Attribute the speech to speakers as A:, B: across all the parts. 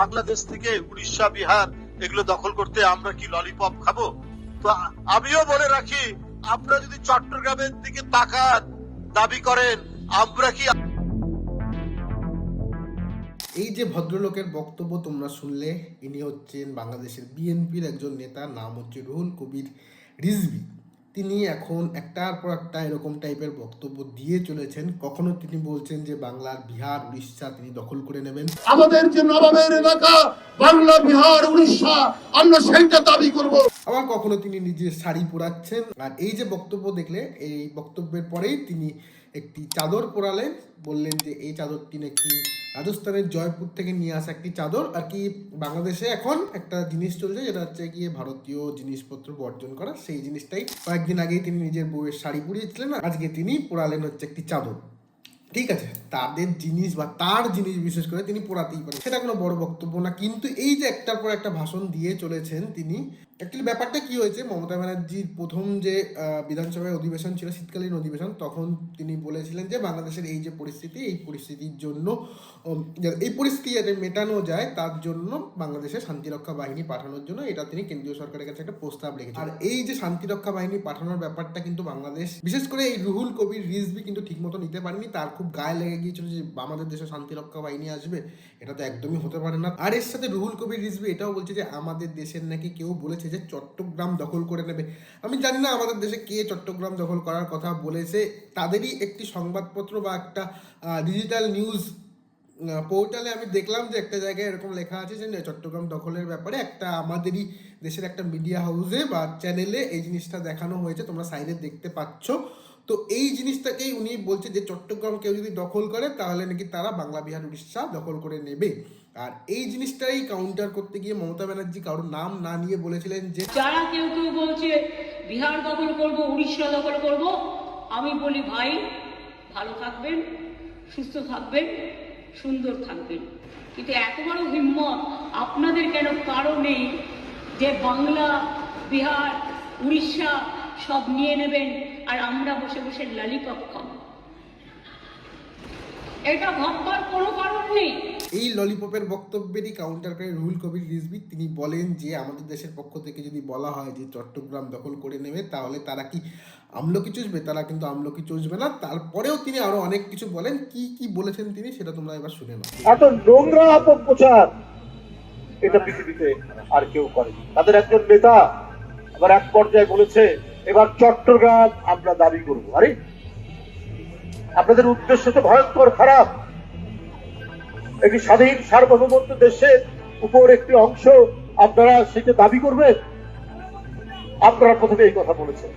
A: বাংলাদেশ থেকে উড়িষ্যা, বিহার, এগুলো দখল করতে আমরা কি ললিপপ খাব? তো আমিও বলে রাখি, আপনারা যদি চট্টগ্রামের দিকে তাকান, দাবি করেন, আমরা কি
B: এই যে ভদ্রলোকের বক্তব্য তোমরা শুনলে, ইনি হচ্ছেন বাংলাদেশের বিএনপির একজন নেতা, নাম হচ্ছে রুহুল কবির রিজভি। তিনি এখন একটার পর একটা এরকম টাইপের বক্তব্য দিয়ে চলেছেন। কখনো তিনি বলছেন যে বাংলার বিহার, উড়িষ্যা তিনি দখল করে নেবেন।
C: আমাদের যে নবাবের এলাকা, বাংলা বিহার, উড়িষ্যা, আমরা সেইটা দাবি করব।
B: আবার কখনো তিনি নিজে শাড়ি পরাচ্ছেন। আর এই যে বক্তব্য দেখলে, এই বক্তব্যের পরেই তিনি একটি চাদর পরালেন। বললেন যে, এই চাদরটি নাকি রাজস্থানের জয়পুর থেকে নিয়ে আসা একটি চাদর। আর কি বাংলাদেশে এখন একটা জিনিস চলছে, যেটা হচ্ছে গিয়ে ভারতীয় জিনিসপত্র বর্জন করা। সেই জিনিসটাই কয়েকদিন আগেই তিনি নিজের বউয়ের শাড়ি পরিয়েছিলেন। আজকে তিনি পরালেন হচ্ছে একটি চাদর। ঠিক আছে? তাদের জিনিস বা তার জিনিস বিশেষ করে তিনি পড়াতেই পারেন। সেটা কোনো বড় বক্তব্য না, কিন্তু এই যে একটার পর একটা ভাষণ দিয়ে চলেছেন তিনি অ্যাকচুয়ালি ব্যাপারটা কি হয়েছে, মমতা ব্যানার্জির প্রথম যে বিধানসভায় অধিবেশন ছিল, শীতকালীন অধিবেশন, তখন তিনি বলেছিলেন যে, বাংলাদেশের এই যে পরিস্থিতি, এই পরিস্থিতির জন্য এই পরিস্থিতি যাতে মেটানো যায়, তার জন্য বাংলাদেশে শান্তিরক্ষা বাহিনী পাঠানোর জন্য এটা তিনি কেন্দ্রীয় সরকারের কাছে একটা প্রস্তাব রেখেছেন আর এই যে শান্তিরক্ষা বাহিনী পাঠানোর ব্যাপারটা কিন্তু বাংলাদেশ, বিশেষ করে এই রুহুল কবির রিজভি কিন্তু ঠিকমতো নিতে পারেনি, তার খুব গায়ে লেগে গিয়েছিল যে, আমাদের দেশে শান্তিরক্ষা বাহিনী আসবে, এটা তো একদমই হতে পারে না। আর এর সাথে রুহুল কবির রিজভি এটাও বলছে যে, আমাদের দেশের নাকি কেউ বলেছে যে চট্টগ্রাম দখল করে নেবে। আমি জানি না আমাদের দেশে কে চট্টগ্রাম দখল করার কথা বলেছে। তাদেরই একটি সংবাদপত্র বা একটা ডিজিটাল নিউজ পোর্টালে আমি দেখলাম যে একটা জায়গায় এরকম লেখা আছে যে চট্টগ্রাম দখলের ব্যাপারে একটা আমাদেরই দেশের একটা মিডিয়া হাউসে বা চ্যানেলে এই জিনিসটা দেখানো হয়েছে। তোমরা সাইডে দেখতে পাচ্ছ। তো এই জিনিসটাকেই উনি বলছে যে, চট্টগ্রাম কেউ যদি দখল করে, তাহলে নাকি তারা বাংলা, বিহার, উড়িষ্যা দখল করে নেবে। আর এই জিনিসটাই কাউন্টার করতে গিয়ে মমতা ব্যানার্জি কারোর নাম না নিয়ে বলেছিলেন যে
D: যারা কেউ কেউ বলছে, বিহার দখল করব, উড়িষ্যা দখল করব, আমি বলি, ভাই, ভালো থাকবেন, সুস্থ থাকবেন, সুন্দর থাকবেন। কিন্তু এত বড় হিম্মত আপনাদের কেন কারও নেই যে বাংলা, বিহার, উড়িষ্যা সব নিয়ে নেবেন আর আমরা বসে বসে লালিপপ খাব? এটা ভাববার কোনো কারণ নেই।
B: এই ললিপপের বক্তব্যেরই কাউন্টার করে রুহুল কবির রিজভি। তিনি বলেন যে আমাদের দেশের পক্ষ থেকে যদি বলা হয় যে চট্টগ্রাম দখল করে নেবে তাহলে তারা কি আমলকি চুষবে? তারা কিন্তু আমলকি চুষবে না। তারপরেও তিনি আরও অনেক কিছু বলেন। কি কি বলেছেন তিনি সেটা তোমরা এবার শুনে নাও।
E: এত নোংরা অপপ্রচার এটা পৃথিবীতে আর কেউ করে তাদের একজন নেতা আবার এক পর্যায়ে বলেছে এবার চট্টগ্রাম আমরা দাবি করব। আরে আপনাদের উদ্দেশ্য তো ভয়ঙ্কর, খারাপ। একটি স্বাধীন, সার্বভৌমত্ব দেশের উপর একটি অংশ আপনারা সেটা দাবি করবেন? আপনারা প্রথমে এই কথা বলেছেন।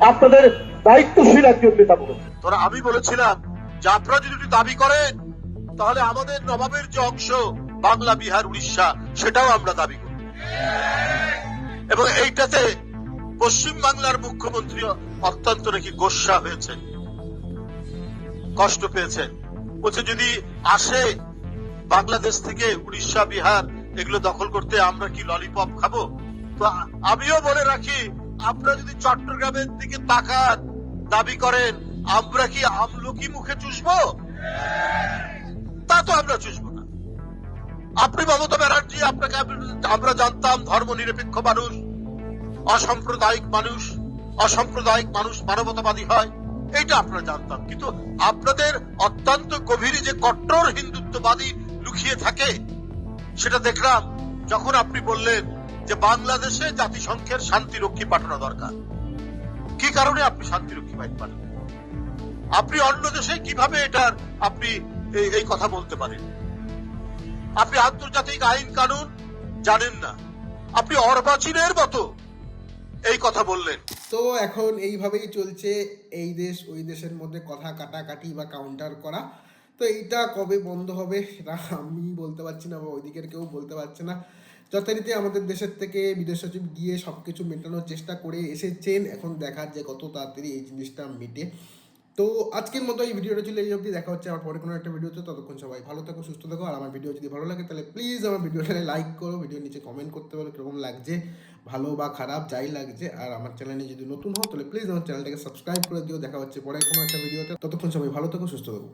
E: আপনাদের দায়িত্বশীল একজন নেতা বলেছেন।
A: তোরা, আমি বলেছিলাম, যে আপনারা যদি দাবি করেন, তাহলে আমাদের নবাবের যে অংশ, বাংলা, বিহার, উড়িষ্যা, সেটাও আমরা দাবি করি। এবং এইটাতে পশ্চিম বাংলার মুখ্যমন্ত্রী অত্যন্ত নাকি গোস্বা হয়েছে কষ্ট পেয়েছেন বলছে, যদি আসে বাংলাদেশ থেকে উড়িষ্যা, বিহার, এগুলো দখল করতে আমরা কি ললিপপ খাব? তো আমিও বলে রাখি, আপনারা যদি চট্টগ্রামের দিকে তাকান, দাবি করেন, আমরা কি আমলকি মুখে চুষবো? তা তো আমরা চুষবো না। আপনি মমতা ব্যানার্জি, আপনাকে আমরা জানতাম ধর্ম নিরপেক্ষ মানুষ, অসাম্প্রদায়িক মানুষ অসাম্প্রদায়িক মানুষ মানবতাবাদী হয়। এটা আপনারা জানতাম। কিন্তু আপনাদের অত্যন্ত গভীরে যে কট্টর হিন্দুত্ববাদী লুকিয়ে থাকে, সেটা দেখলাম যখন আপনি বললেন যে বাংলাদেশে জাতিসংঘের শান্তিরক্ষী পাঠানো দরকার। কি কারণে আপনি শান্তিরক্ষী বাহিনী পাঠান আপনি অন্য দেশে কীভাবে এটার আপনি এই- এই কথা বলতে পারেন? আপনি আন্তর্জাতিক আইন কানুন জানেন না। আপনি অর্বাচীনের মতো এই কথা বললেন।
B: তো এখন এইভাবেই চলছে এই দেশ, ওই দেশের মধ্যে কথা কাটাকাটি বা কাউন্টার করা। তো এইটা কবে বন্ধ হবে সেটা আমি বলতে পারছি না বা ওইদিকের কেউ বলতে পারছে না। যথারীতি আমাদের দেশের থেকে বিদেশ সচিব গিয়ে সব কিছু মেটানোর চেষ্টা করে এসেছেন। এখন দেখার যে কত তাড়াতাড়ি এই জিনিসটা মেটে। তো আজকের মতো এই ভিডিওটা ছিল এই অবধি। দেখা হচ্ছে আমার পরে কোনো একটা ভিডিওতে। ততক্ষণ সবাই ভালো থাকো, সুস্থ থাকো। আর আমার ভিডিও যদি ভালো লাগে, তাহলে প্লিজ আমার ভিডিওটা লাইক করো। ভিডিও নিচে কমেন্ট করতে পারো কীরকম লাগছে, ভালো বা খারাপ, যাই লাগছে। আর আমার চ্যানেলে যদি নতুন হও, তাহলে প্লিজ আমার চ্যানেলটাকে সাবস্ক্রাইব করে দিও। দেখা হচ্ছে পরে কোনো একটা ভিডিওতে। ততক্ষণ সবাই ভালো থাকো, সুস্থ থাকো।